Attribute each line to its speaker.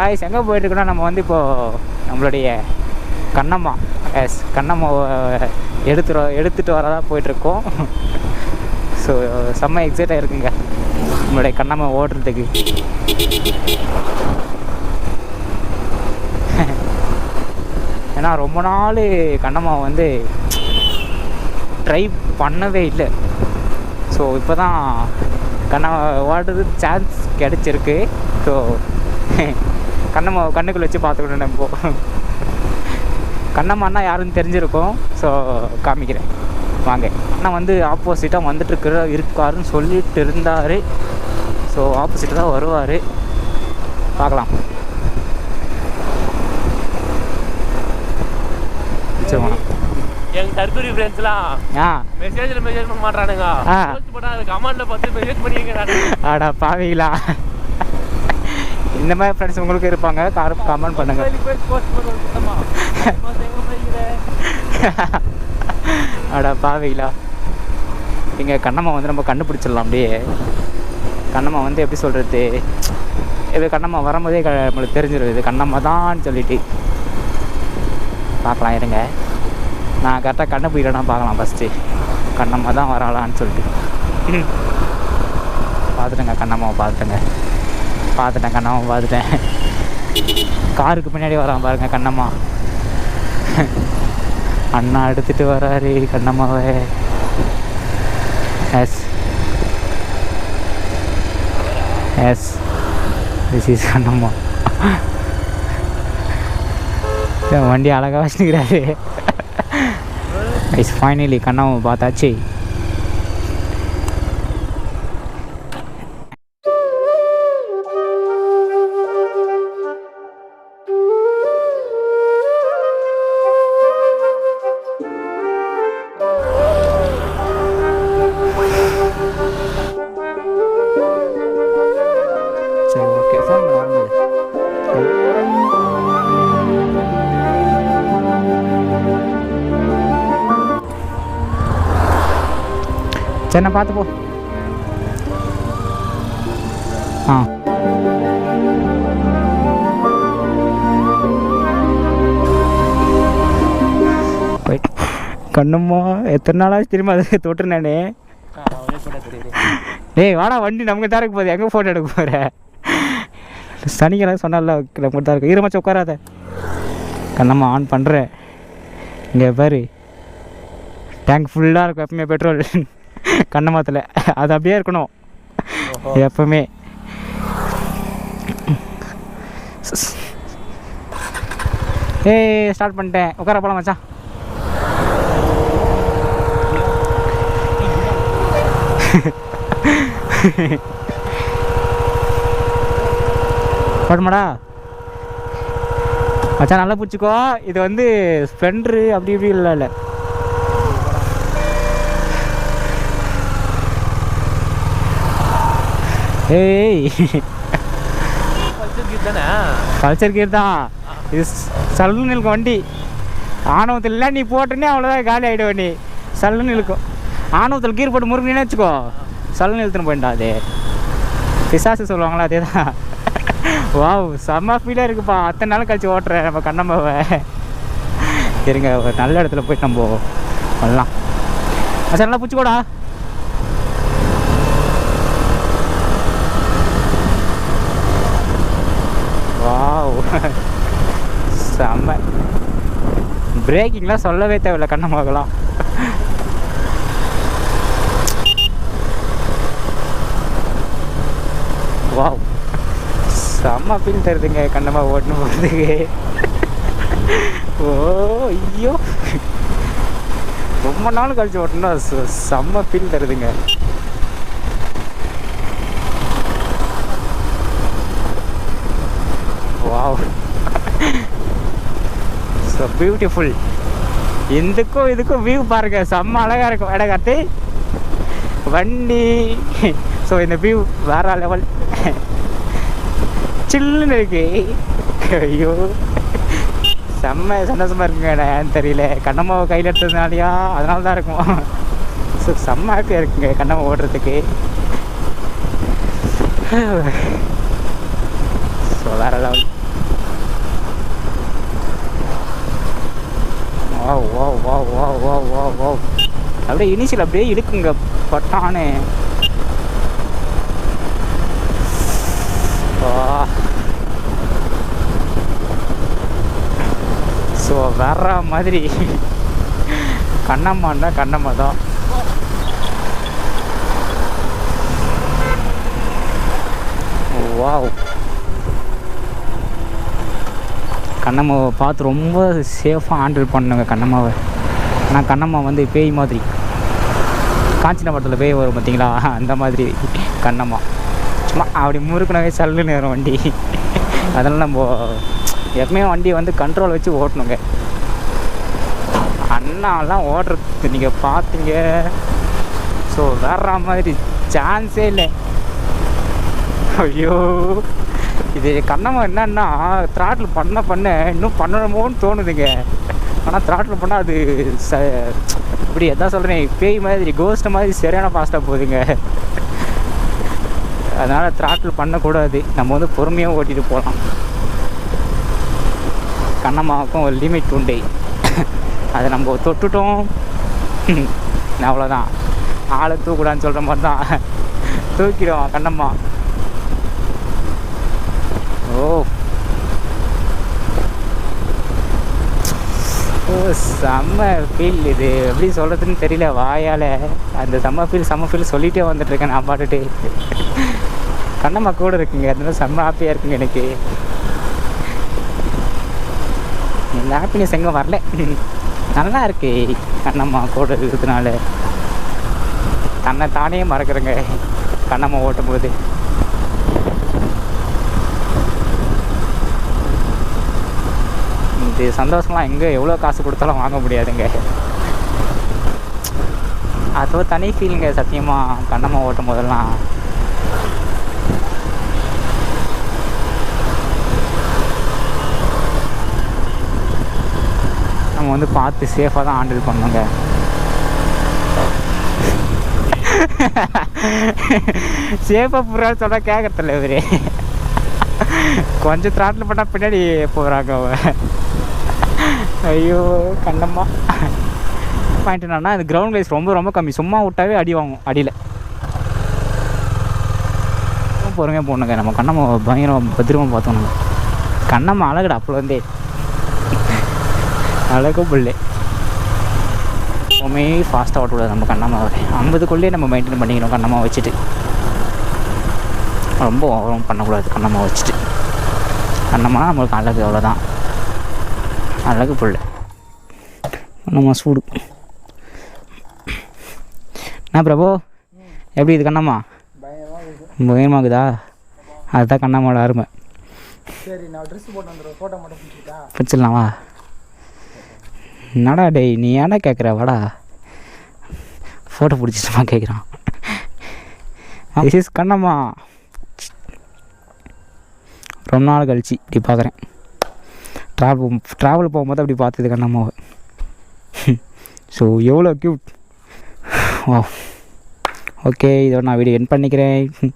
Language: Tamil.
Speaker 1: ஆய்ஸ் எங்கே போயிட்டுருக்கோன்னா நம்ம வந்து இப்போது நம்மளுடைய கண்ணம்மா. எஸ் கண்ணம்மா எடுத்துட்டு எடுத்துகிட்டு வரதான் போயிட்டுருக்கோம். ஸோ செம்ம எக்ஸைட்டாக இருக்குங்க. நம்மளுடைய கண்ணம்மா ஓடுறதுக்கு. ஏன்னா ரொம்ப நாள் கண்ணம்மா வந்து ட்ரை பண்ணவே இல்லை. ஸோ இப்போ தான் கண்ணம்மா ஓடுறது சான்ஸ் கிடச்சிருக்கு. ஸோ கண்ணம்மா கண்ணுக்குள்ளே வச்சு பார்த்துக்கணும் நம்ம கண்ணம்மான்னா யாருன்னு தெரிஞ்சிருக்கும். ஸோ காமிக்கிறேன். வாங்க. அண்ணா வந்து ஆப்போசிட்டாக வந்துட்டு இருக்கிற இருக்காருன்னு சொல்லிட்டு இருந்தார். ஸோ ஆப்போசிட்டாக தான் வருவார். பார்க்கலாம்.
Speaker 2: எங்க தற்கொலை ஃப்ரெண்ட்ஸ்லாம் மெசேஜ்ல மெசேஜ் பண்ண மாட்டானுங்க பண்ணா அது கமெண்ட்ல பார்த்து மெசேஜ் பண்ணிக்கிறாங்க
Speaker 1: ஆடா பாவீங்களா இந்த மாதிரி ஃப்ரெண்ட்ஸ் உங்களுக்கு இருப்பாங்க கார் கமெண்ட் பண்ணுங்க. அடா பாவீங்களா இங்கே கண்ணம்மா வந்து நம்ம கண்டுபிடிச்சிடலாம் அப்படியே. கண்ணம்மா வந்து எப்படி சொல்கிறது இது கண்ணம்மா வரும்போதே க நம்மளுக்கு தெரிஞ்சிடும் இது கண்ணம்மா தான் சொல்லிட்டு. பார்க்கலாம் இருங்க. நான் கரெக்டாக கண்டுபிடிக்கிறேன்னா பார்க்கலாம் ஃபஸ்ட்டு கண்ணம்மா தான் வராளான்னு சொல்லிட்டு. பார்த்துட்டுங்க கண்ணம்மாவை பார்த்துட்டுங்க பார்த்துட்டேன் கண்ணம்மா பார்த்துட்டேன். காருக்கு பின்னாடி வரான் பாருங்க கண்ணம்மா. அண்ணா எடுத்துட்டு வராரு கண்ணம்மாவை. Yes yes this is Kannamma. வண்டி அழகாக வச்சுக்கிறாரு இஸ் ஃபைனலி கண்ணாவை பார்த்தாச்சு. சரிண்ணா பார்த்து போ. ஆ. போயிட்டு. கண்ணும்மா எத்தனை நாளாச்சு திரும்ப அது தொட்டுருந்தானே டேய் வாடா வண்டி நமக்கு தான் இருக்க போகுது. எங்கே ஃபோட்டோ எடுக்க போகிற சனிக்கிழமை சொன்னால நமக்கு தான் இருக்கு. ஈரமாச்சு உட்காராத. கண்ணம்மா ஆன் பண்ணுறேன் இங்கே பாரு. டேங்க் ஃபுல்லாக இருக்கும் எப்பவுமே பெட்ரோல் கண்ணமாத்தில் அது அப்படியே இருக்கணும். எப்பவுமே. ஏய் ஸ்டார்ட் பண்ணிட்டேன். உட்கார போலாம் மச்சான். போடுமாடா மச்சான் நல்லா பிடிச்சிக்கோ. இது வந்து ஸ்ப்ளெண்டரு அப்படி இப்படி இல்லை இல்லை. ஏய். பல்சர் கீர் தான்? இது சல்லுன்னு இழுக்கும் வண்டி. ஆணவத்தில் இல்லை நீ போட்டுனே அவ்வளோதான் காலி ஆகிடுவ நீ சல்லுன்னு இழுக்கும். ஆணவத்தில் கீர் போட்டு முறுக்குனே வச்சுக்கோ. சல்லுன்னு இழுத்துன்னு போயிட்டா அது. பிசாசு சொல்லுவாங்களா அதே தான் வாவ் செம்ம ஃபீலாக இருக்குப்பா. அத்தனை நாள் கழிச்சு ஓட்டுறேன் நம்ம கண்ணம்மாவை. இருங்க ஒரு நல்ல இடத்துல போயிட்டு நம்ம பண்ணலாம் சார் நல்லா பிடிச்சிக்கோடா வாவ் செம்ம பிரேக்கிங்லாம் சொல்லவே தேவையில்ல கண்ணமாகலாம் வாவ். செம்ம ஃபீல் தருதுங்க கண்ணமாக ஓட்டணும் போகிறதுக்கு ஓ ஐயோ. ரொம்ப நாள் கழிச்சு ஓட்டணும்னா செம்ம ஃபீல் தருதுங்க வாவ் ஸோ பியூட்டிஃபுல் இதுக்கும் இதுக்கும் வியூ பாருங்க. செம்ம அழகாக இருக்கும். இட கார்த்தி. வண்டி. ஸோ இந்த வியூ வேற லெவல் சில்லுன்னு இருக்கு. ஐயோ. செம்ம சந்தோஷமாக இருக்குங்க ஏன்னு தெரியல. கண்ணம்மாவை கையில் எடுத்ததுனாலையா? அதனால தான் இருக்கும். ஸோ செம்ம ஹாப்பியாக இருக்குங்க கண்ணம்மா ஓடுறதுக்கு. ஸோ வேற லெவல் வா வா வா வா வா வா வா அப்படியே இனிஷியல் அப்படியே இழுக்குங்க பட்டானே. வா ஸோ வர்ற மாதிரி. கண்ணம்மான்னா கண்ணம்மா தான். வாவ் கண்ணம்மாவை பார்த்து ரொம்ப சேஃபாக ஹேண்டில் பண்ணுங்க கண்ணம்மாவை. ஆனால் கண்ணம்மா வந்து பேய் மாதிரி. காஞ்சின படத்தில் பேய் வரும் பார்த்தீங்களா அந்த மாதிரி கண்ணம்மா. சும்மா அப்படி முறுக்குனவே சல்லு நேரம் வண்டி. அதெல்லாம் நம்ம எப்பவுமே வண்டியை வந்து கண்ட்ரோல் வச்சு ஓட்டணுங்க. அண்ணாலாம் ஓடுறது நீங்கள் பார்த்தீங்க ஸோ வேற மாதிரி சான்ஸே இல்லை. ஐயோ. இது கண்ணம்மா என்னன்னா த்ராட்டில் பண்ண பண்ண இன்னும் பண்ணணுமோன்னு தோணுதுங்க. ஆனால் த்ராட்டில் பண்ணால் அது ச இப்படி எதான் சொல்கிறேன் பேய் மாதிரி கோஸ்ட் மாதிரி சரியான ஃபாஸ்ட்டாக போகுதுங்க. அதனால் த்ராட்டில் பண்ணக்கூடாது. நம்ம வந்து பொறுமையாக ஓட்டிகிட்டு போகலாம் கண்ணம்மாவுக்கும் ஒரு லிமிட் உண்டு. அதை நம்ம தொட்டுட்டோம். அவ்வளோதான் ஆளை தூக்கூடான்னு சொல்கிற மாதிரி தான் தூக்கிடுவான் கண்ணம்மா. ஓ. ஓ செம்ம ஃபீல் இது. எப்படி சொல்கிறதுன்னு தெரியல. வாயால் அந்த செம்ம ஃபீல் செம்ம ஃபீல் சொல்லிகிட்டே வந்துட்டுருக்கேன் நான் பாட்டுட்டு கண்ணம்மா கூட இருக்குங்க. அதனால செம்ம ஹாப்பியாக இருக்குங்க எனக்கு. இந்த ஹாப்பினஸ் எங்கே வரல? நல்லா இருக்கு. கண்ணம்மா கூட இருக்கிறதுனால. தன்னை தானே மறக்கிறேங்க. கண்ணம்மா ஓட்டும் போது இது சந்தோஷம்லாம் எங்கே எவ்வளோ காசு கொடுத்தாலும் வாங்க முடியாதுங்க. அது ஒரு தனி ஃபீலிங்க சத்தியமாக கண்ணம்மா ஓட்டும் போதெல்லாம். நம்ம வந்து பார்த்து சேஃபாக தான் ஹேண்டில் பண்ணோங்க சேஃபாக போகிறான்னு சொன்னால் கேட்கறதில்ல இவரு. கொஞ்சம் திராட்டில் பண்ணால் பின்னாடி போகிறாங்க அவ ஐயோ கண்ணம்மா பாயிண்ட் என்னன்னா இந்த கிரவுண்ட் வைஸ் ரொம்ப ரொம்ப கம்மி. சும்மா விட்டாவே அடி வாங்கும் அடியில். பொறுமையாக போடணுங்க நம்ம கண்ணம்மா பயங்கரம் பத்திரமா பார்த்தோம் கண்ணம்மா அழகுடா அப்போ வந்தே அழகு பிள்ளை. எப்பவுமே ஃபாஸ்ட்டாக ஓட்டக்கூடாது நம்ம கண்ணம்மாவை. ஐம்பதுக்குள்ளேயே நம்ம மெயின்டைன் பண்ணிக்கணும் கண்ணம்மா வச்சுட்டு. ரொம்ப ஓவரம் பண்ணக்கூடாது கண்ணம்மா வச்சுட்டு. கண்ணம்மா நம்மளுக்கு அழகு அவ்வளோதான் அழகு புள்ள கண்ணம்மா சூடு. என்ன பிரபு? எப்படி இது கண்ணம்மா? பயமாகுதா அதுதான் கண்ணம்மாவோட அருமை.
Speaker 3: சரி நான் ட்ரெஸ் போட்டு வந்துடுறேன். ஃபோட்டோ மட்டும் பிடிச்சிக்கிட்டா
Speaker 1: பிடிச்சிடலாமா? என்னடா டேய் நீ ஏன்டா கேட்குற வாடா. ஃபோட்டோ பிடிச்சிட்டுமா கேட்குறான் திஸ் இஸ் கண்ணம்மா. ரொம்ப நாள் கழிச்சு இப்படி பார்க்குறேன் ட்ராவல் ட்ராவல் போகும்போது அப்படி பார்த்தது கண்ணம்மாவை ஸோ எவ்வளோ க்யூட் ஓ ஓகே இதோட நான் வீடியோ என் பண்ணிக்கிறேன்.